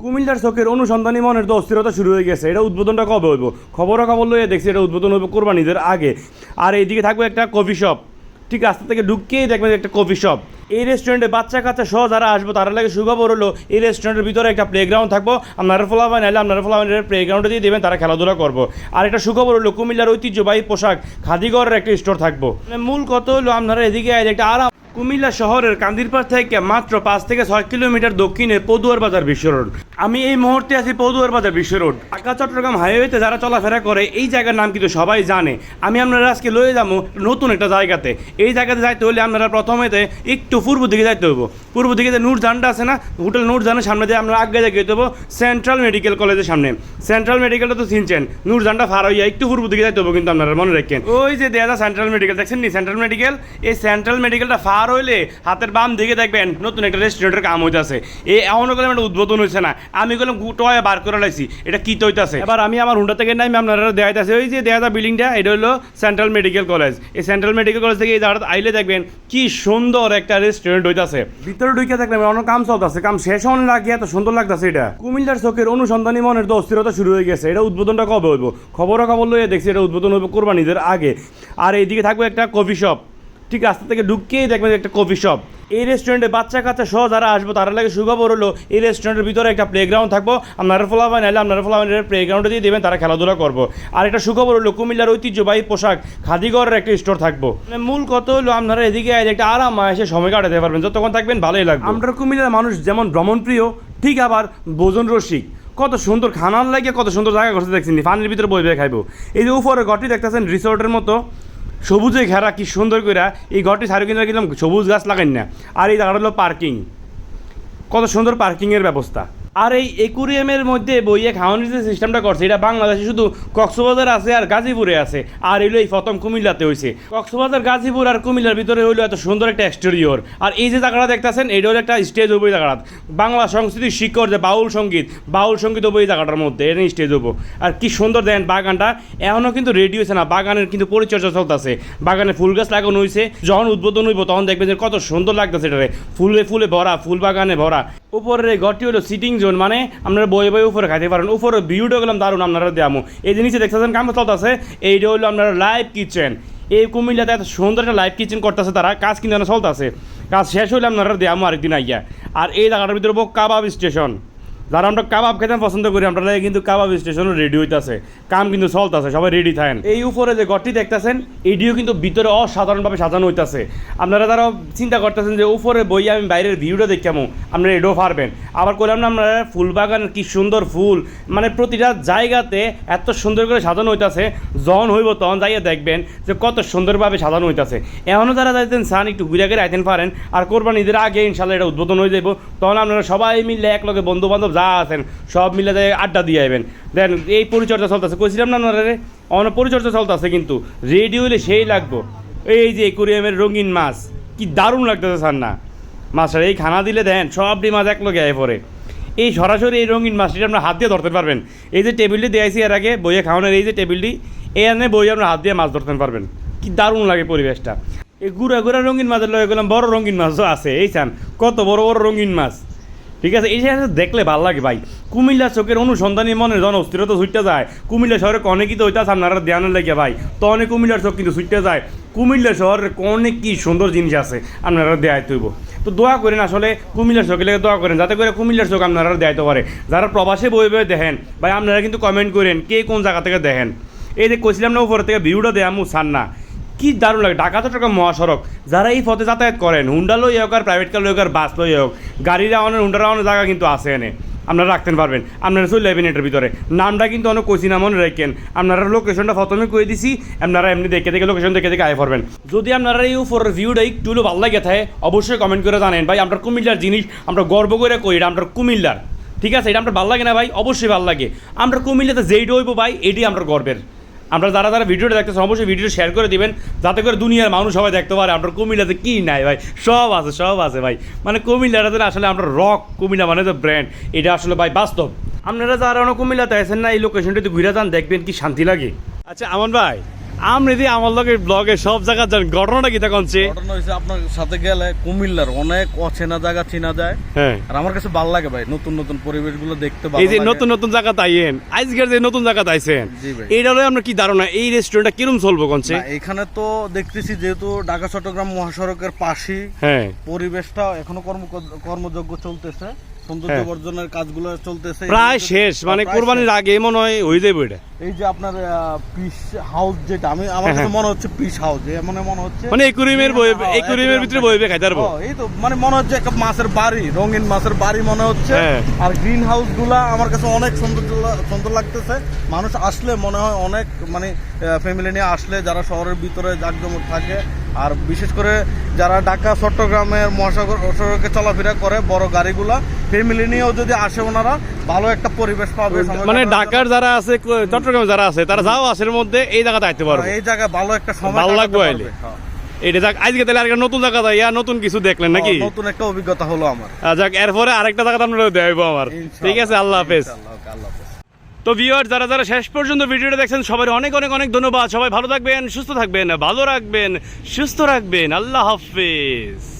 কুমিল্লার চোখের অনুসন্ধানী মনের তো অস্থিরতা শুরু হয়ে গেছে। এটা উদ্বোধনটা কবে হইব? খবরও খবর লইয়ে দেখছি এটা উদ্বোধন হইব কোরবানিদের আগে। আর এইদিকে থাকবে একটা কফি শপ। ঠিক রাস্তা থেকে ঢুককেই দেখবেন একটা কফি শপ। এই রেস্টুরেন্টে বাচ্চা কাচ্চা সহ যারা আসব, তারা লাগে সুখবর হলো, এই রেস্টুরেন্টের ভিতরে একটা প্লেগ্রাউন্ড থাকব। আপনারা ফলাফান নাহলে আপনারা ফলাফানের প্লেগ্রাউন্ডে দিয়ে দেবেন, তারা খেলাধুলা করব। আর একটা সুখবর হলো, কুমিল্লার ঐতিহ্যবাহী পোশাক খাদিগরের একটা স্টোর থাকব। মানে মূল কত হলো, আপনারা এদিকে একটা আরাম কুমিল্লা শহরের কান্দিরপাড় থেকে মাত্র পাঁচ থেকে ছয় কিলোমিটার দক্ষিণে পদুয়ার বাজার বিশ্ব রোড। আমি এই মুহূর্তে আছি পদুয়ার বাজার বিশ্ব রোড। ঢাকা, চট্টগ্রাম হাইওয়েতে যারা চলাফেরা করে, এই জায়গার নাম কিন্তু সবাই জানে। আমি আপনারা আজকে লয়ে যাব নতুন একটা জায়গাতে। এই জায়গাতে যাইতে হলে আপনারা প্রথমেতে একটু পূর্ব দিকে যাইতে হব পূর্ব দিকে যে নূরজানটা আছে না, হোটেল নূরজানের সামনে দিয়ে আমরা আগে যাই যেতে হব সেন্ট্রাল মেডিকেল কলেজের সামনে। সেন্ট্রাল মেডিকেলটা তো চিনছেন নূরজানটা ফার হইয়া একটু পূর্ব দিকে যাইতে হব কিন্তু আপনারা মনে রাখেন। ওই যে দেয়া সেন্ট্রাল মেডিকেল, দেখছেন নি? সেন্ট্রাল মেডিকেল, এই সেন্ট্রাল মেডিকেলটা ফার হইলে হাতের বাম দিকে দেখবেন নতুন একটা রেস্টুরেন্টের কাম হইতেছে। এই এমনও গেলাম একটা উদ্বোধন হয়েছে না। আমি গেলাম গুটোয়া বার করে লাইছি। এটা কি তৈতাছে এবার আমি আমার হুন্ডা থেকে নামি আপনারা দেখাইতেছে। ওই যে দেয়া বিল্ডিংটা এটা হলো সেন্ট্রাল মেডিকেল কলেজ এই সেন্ট্রাল মেডিকেল কলেজ থেকে এই জায়গাটা আইলে দেখবেন কি সুন্দর একটা রেস্টুরেন্ট হইতাছে। ভিতরে ঢুকে দেখলাম অনেক কাম চলতেছে। কাম শেষ হন লাগে এত সুন্দর লাগতেছে এটা। কুমিল্লার চোখের অনুসন্ধানী মনের তো অস্থিরতা শুরু হয়ে গেছে। এটা উদ্বোধনটা কবে হইব? খবরও খবর লইয়ে দেখছি এটা উদ্বোধন হইব কোরবানিদের আগে। আর এইদিকে থাকবে একটা কফি শপ ঠিক রাস্তা থেকে ঢুককেই দেখবেন একটা কফি শপ এই রেস্টুরেন্টে বাচ্চা কাচ্চা সহ যারা আসব, তারা লাগে সুখবর হলো, এই রেস্টুরেন্টের ভিতরে একটা প্লেগ্রাউন্ড থাকব। আপনারা ফলাফান নাহলে আপনারা ফলাফানের প্লেগ্রাউন্ডে দিয়ে দেবেন, তারা খেলাধুলা করব। আর একটা সুখবর হলো, কুমিল্লার ঐতিহ্যবাহী পোশাক খাদিগড়ের একটা স্টোর থাকব। মানে মূল কত হলো, আপনারা এদিকে একটা আরাম এসে সময় কাটাতে পারবেন। যতক্ষণ থাকবেন, ভালোই লাগবে। আমরা কুমিল্লার মানুষ যেমন ভ্রমণপ্রিয়, ঠিক আবার ভোজন রসিক। কত সুন্দর খানার লাগে কত সুন্দর জায়গা করতে দেখছেন পানির ভিতরে বই খাইবো। এই যে উপরে ঘরটি দেখতেছেন রিসোর্টের মতো। সবুজে ঘেরা কি সুন্দর করে এই ঘরটি সারি কিনে কিন্তু সবুজ গাছ লাগাই না। আর এই জায়গাটা হলো পার্কিং কত সুন্দর পার্কিংয়ের ব্যবস্থা। আর এই একুরিয়ামের মধ্যে বইয়ে খাওয়ানোর যে সিস্টেমটা করছে, এটা বাংলাদেশে শুধু কক্সবাজার আছে আর গাজীপুরে আছে, আর এলো এই প্রথম কুমিল্লাতে হয়েছে কক্সবাজার, গাজীপুর আর কুমিল্লার ভিতরে হইল এত সুন্দর একটা এক্সটেরিয়র আর এই যে জায়গাটা দেখতেছেন, এটা হলো একটা স্টেজ হব এই জায়গাটা। বাংলা সংস্কৃতির শিকড় যে বাউল সংগীত বাউল সংগীত হব জায়গাটার মধ্যে, এটা স্টেজ হব আর কি সুন্দর দেন বাগানটা এখনও কিন্তু রেডি হয়েছে না, বাগানের কিন্তু পরিচর্যা চলতেছে। বাগানে ফুল গাছ লাগানো হয়েছে যখন উদ্বোধন হইব তখন দেখবেন যে কত সুন্দর লাগতেছে এটারে। ফুলে ফুলে ভরা, ফুল বাগানে ভরা। উপরের ঘরটি হলো সিটিং জোন মানে আপনারা বয়ে বয়ে উপরে খাইতে পারেন উপরে ভিউটা গেলাম দারুণ আপনারা দেয়ামো এই নিচে দেখতেছেন, কাম চলতেছে এইটা হলো আপনার লাইভ কিচেন এই কুমিল্লাতে এত সুন্দর একটা লাইভ কিচেন করতেছে তারা, কাজ কিন্তু চলতেছে কাজ শেষ হইলে আপনারা দেয়ামো আরেকদিন আইয়া। আর এই জায়গাটার ভিতরে কাবাব স্টেশন যারা আমরা কাবাব খেতে পছন্দ করি, আমরা কিন্তু কাবাব স্টেশনও রেডি হইতাছে। কাম কিন্তু চলতেছে, সবাই রেডি থাকেন। এই উপরে যে ঘরটি দেখতেছেন এইটিও কিন্তু ভিতরে অসাধারণভাবে সাজানো হইতাছে। আপনারা তারা চিন্তা করতেছেন যে উপরে বই আমি বাইরের ভিউটা দেখামো আপনারা এটাও পারবেন। আবার করলাম না, আপনারা ফুল বাগান কি সুন্দর ফুল। মানে প্রতিটা জায়গাতে এত সুন্দর করে সাজানো হইতাছে, যখন হইব তখন যাইয়া দেখবেন যে কত সুন্দরভাবে সাজানো হইতাছে। এখনও যারা যাইতেন সান একটু ঘুরে ঘুরে আইতেন পারেন। আর কোরবান ঈদের আগে ইনশাল্লাহ এটা উদ্বোধন হয়ে যাব তখন আপনারা সবাই মিলে একলগে বন্ধু বান্ধব যা আছেন, সব মিলে যায় আড্ডা দিয়ে আইবেন। দেন, এই পরিচর্যা চলতেছে। কইছিলাম না আপনারা অন পরিচর্যা চলতেছে কিন্তু। রেডিও হলে সেই লাগবো। এই যে একুরিয়ামের রঙিন মাছ, কি দারুণ লাগতেছে স্যার না মাছটা এই খানা দিলে দেন সবটি মাছ এক লগে আয় পরে এই সরাসরি এই রঙিন মাছটি আপনার হাত দিয়ে ধরতে পারবেন, এই যে টেবিলটি দিয়েছি এর আগে, বইয়ে খাওয়ানোর এই যে টেবিলটি, এই আনে বই আপনার হাত দিয়ে মাছ ধরতে পারবেন। কি দারুণ লাগে পরিবেশটা। এই গুড়া গুড়া রঙিন মাছের লগে গেলাম, বড় রঙিন মাছও আছে, এই চান, কত বড় বড় রঙিন মাছ। ঠিক আছে, এই জায়গাটা দেখলে ভালো লাগে ভাই। কুমিল্লা চোখের অনুসন্ধানী মনে জন অস্থিরতা ছুটতে যায়। কুমিল্লা শহরে অনেকই তো ওইটা আপনারা ধ্যানের লাগে ভাই তো অনেক কুমিল্লার চোখ কিন্তু ছুটতে যায়। কুমিল্লা শহরের অনেক কি সুন্দর জিনিস আছে, আপনারা দেয় তৈব তো দোয়া করেন আসলে কুমিল্লার চোখে লেগে দোয়া করেন, যাতে করে কুমিল্লার চোখ আপনারা দেয়তে পারে। যারা প্রবাসে বই বই দেখেন, ভাই, আপনারা কিন্তু কমেন্ট করেন, কে কোন জায়গা থেকে দেখেন। এই যে কইছিলাম না, উপর থেকে ভিউটা দেয় আমু সান না। কি দারুণ লাগে। ঢাকা, চট্টগ্রাম মহাসড়ক। যারা এই পথে যাতায়াত করেন, হুন্ডা লই হোক আর প্রাইভেট কার লই হোক আর বাস লই হোক, গাড়ি রাওয়ানোর হুন্ডা রাওয়ানোর জায়গা কিন্তু আছে এনে। আপনারা রাখতে পারবেন। আপনারা চলে যাবেন এটার ভিতরে। নামটা কিন্তু অনেক কইছি না মনে রাখেন। আপনারা লোকেশনটা প্রথমে কই দিছি, আপনারা এমনি দেখে দেখে লোকেশন দেখে দেখে আয় পড়বেন। যদি আপনারা এই উপরের ভিউটা একটু ভালো লাগে থাকে, অবশ্যই কমেন্ট করে জানেন ভাই, আমরা কুমিল্লার জিনিস, আমরা গর্ব করে কই, এটা আমরা কুমিল্লার। ঠিক আছে? এটা আপনার ভালো লাগে না ভাই? অবশ্যই ভালো লাগে। আমরা কুমিল্লাতে যেইটা হইব ভাই এটি আমরা গর্বের। আমরা যারা যারা ভিডিওটা দেখতেছেন, অবশ্যই ভিডিওটা শেয়ার করে দিবেন, যাতে করে দুনিয়ার মানুষ সবাই দেখতে পারে। আপনার কুমিল্লাতে কী নাই ভাই? সব আছে সব আছে ভাই। মানে কুমিল্লাটাতে আসলে আমরা রক কুমিল্লা মানে তো ব্র্যান্ড এটা আসলে ভাই বাস্তব। আপনারা যারা কুমিল্লাতে আছেন না, এই লোকেশনটাতে ঘুরে যান, দেখবেন কি শান্তি লাগে। আচ্ছা আমন ভাই যে আমার লগে ব্লগে সব জায়গা যান ঘটনাটা কি কনছে ঘটনা হয়েছে আপনার সাথে গেলে কুমিল্লার অনেক অচেনা জায়গা চেনা যায়। হ্যাঁ। আর আমার কাছে ভালো লাগে ভাই নতুন নতুন পরিবেশগুলো দেখতে ভালো এই যে নতুন নতুন জায়গা তাইয়েন আজকের যে নতুন জায়গা তাইছেন। এইটা হলো আপনার কি ধারণা? এই রেস্টুরেন্টটা কিরম চলবো কনছে এখানে তো দেখতেছি যেহেতু ঢাকা চট্টগ্রাম মহাসড়কের পাশেই হ্যাঁ। পরিবেশটা এখনও কর্ম কর্মযোগ্য চলতেছে। সৌন্দর্য হ্যাঁ। কাজগুলো চলতেছে প্রায় শেষ মানে কোরবানির আগে মনে হয় হয়ে যাবে এটা এই যে আপনার পিস হাউস যেটা আমি আমার হ্যাঁ, কাছে হ্যাঁ। মনে হচ্ছে পিস হাউস মানে মনে হচ্ছে মানে একুরিমের বই হ্যাঁ, ভিতরে বইবে খাইতে পারব এই তো মানে মনে হচ্ছে একটা মাছের বাড়ি রঙিন মাছের বাড়ি মনে হচ্ছে হ্যাঁ। আর গ্রিন হাউসগুলা আমার কাছে অনেক সুন্দর সুন্দর লাগতেছে মানুষ আসলে মনে হয় অনেক মানে ফ্যামিলি নিয়ে আসলে যারা শহরের ভিতরে জাকজমক থাকে আর বিশেষ করে যারা ঢাকা চট্টগ্রামের মহাসাগর সড়কে চলাফেরা করে বড় গাড়িগুলা ফ্যামিলি নিয়েও যদি আসে ওনারা ভালো একটা পরিবেশ পাবে। মানে ঢাকার যারা আছে চট্টগ্রামে যারা আছে তারা যাও আসের মধ্যে এই জায়গাতে আইতে পারবে। এই জায়গায় ভালো একটা সময় ভালো লাগবে। হ্যাঁ। এটা যাক আজকে তাহলে আরেকটা নতুন জায়গা যায় ইয়া নতুন কিছু দেখলেন নাকি? নতুন একটা অভিজ্ঞতা হলো আমার। যাক এরপরে আরেকটা জায়গা আপনারা দেখাবো আমার। ঠিক আছে আল্লাহ হাফেজ। আল্লাহ হাফেজ। তো ভিউয়ার যারা যারা শেষ পর্যন্ত ভিডিওটা দেখছেন, সবাই অনেক অনেক অনেক ধন্যবাদ। সবাই ভালো থাকবেন, সুস্থ থাকবেন, ভালো রাখবেন, সুস্থ রাখবেন। আল্লাহ হাফেজ।